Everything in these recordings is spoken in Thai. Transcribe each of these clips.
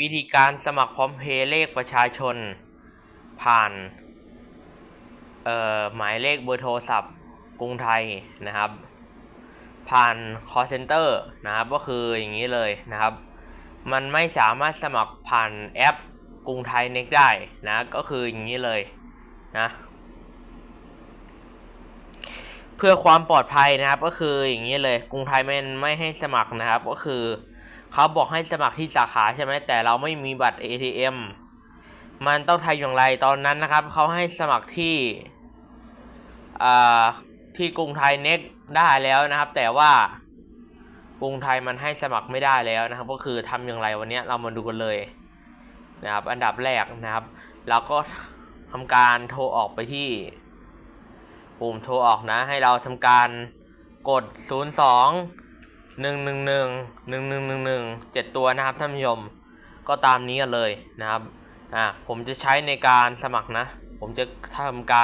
วิธีการสมัครพร้อมเพย์เลขประชาชน ผ่านเอ่อหมายเลขเบอร์โทรศัพท์กรุงไทยนะครับ ผ่าน call center นะครับก็คืออย่างนี้เลยนะครับ มันไม่สามารถสมัครผ่านแอปกรุงไทยเน็กได้นะก็คืออย่างนี้เลยนะเพื่อความปลอดภัยนะครับก็คืออย่างนี้เลยกรุงไทยไม่ไม่ให้สมัครนะครับก็คือ เขาบอกให้สมัครที่สาขาใช่ไหมแต่เราไม่มีบัตร ATM มันต้องทำอย่างไรตอนนั้นนะครับ เขาให้สมัครที่ที่กรุงไทยเน็กได้แล้วนะครับ แต่ว่ากรุงไทยมันให้สมัครไม่ได้แล้วนะครับ ก็คือทำอย่างไรวันนี้เรามาดูกันเลยนะครับ อันดับแรกนะครับเราก็ทำการโทรออกไปที่ปุ่มโทรออกนะ ให้เราทำการกด หนึ่งหนึ่งหนึ่งหนึ่งหนึ่งหนึ่งหนึ่งเจ็ดตัวนะครับท่านผู้ชมก็ตามนี้กันเลยนะครับอ่าผมจะใช้ในการสมัครนะ ผมจะทำการ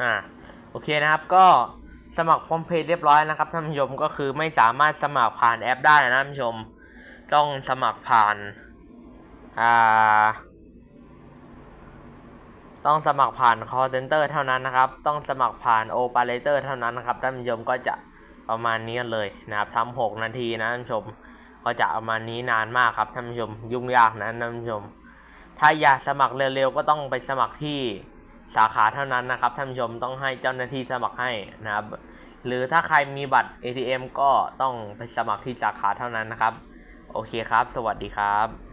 อ่าโอเคนะครับก็สมัครพร้อมเพย์เรียบร้อยนะครับท่านผู้ชมก็คือไม่สามารถสมัครผ่านแอปได้นะท่านผู้ชม ต้องสมัครผ่านอ่าต้องสมัครผ่าน call center เท่านั้นนะครับ ต้องสมัครผ่าน operator เท่านั้นนะครับท่านผู้ชมก็จะประมาณนี้เลยนะครับทำหกนาทีนะท่านผู้ชม ก็จะประมาณนี้นานมากครับท่านผู้ชมยุ่งยากนะท่านผู้ชม ถ้าอยากสมัครเร็วๆก็ต้องไปสมัครที่ สาขาเท่านั้นนะครับท่านผู้ชมต้องให้เจ้าหน้าที่สมัครให้นะครับ หรือถ้าใครมีบัตร ATM ก็ต้องไปสมัครที่สาขาเท่านั้นนะครับ โอเคครับ สวัสดีครับ